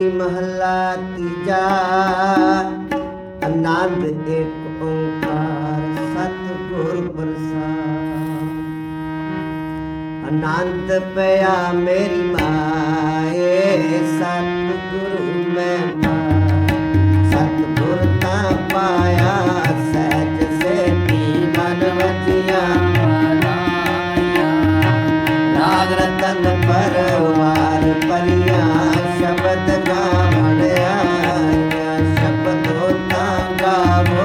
ਮਹਲਾ ਤੀਜਾ ਆਨੰਦ ਇੱਕ ਓੰਕਾਰ ਸਤਿਗੁਰ ਪ੍ਰਸਾਦ। ਆਨੰਦ ਪਿਆ ਮੇਰੀ ਮਾਏ ਸਤਿਗੁਰੂ ਮੈਂ ਸ਼ਬਦ ਗਾਵਣਿਆ, ਸ਼ਬਦ ਹੋਤਾ ਗਾਵੋ,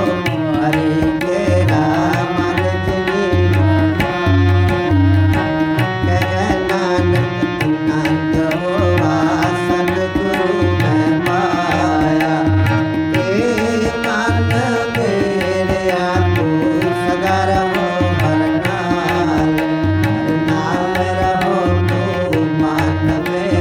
ਹਰੇ ਤੇਰਾ ਮਨ ਜਿਨੀ ਕਹਿ ਨਾਨਕ ਨੰਦ ਹੋਆ, ਸਤਿਗੁਰੂ ਮੈਂ ਪਾਇਆ ਏ ਮਨ ਮੇਰਿਆ ਤੂੰ ਸਦਾ ਰਹੋ ਹਰ ਨਾਲ। ਹਰ ਨਾਲ ਰਹੋ ਤੂੰ ਮਨ ਮੇਰਿਆ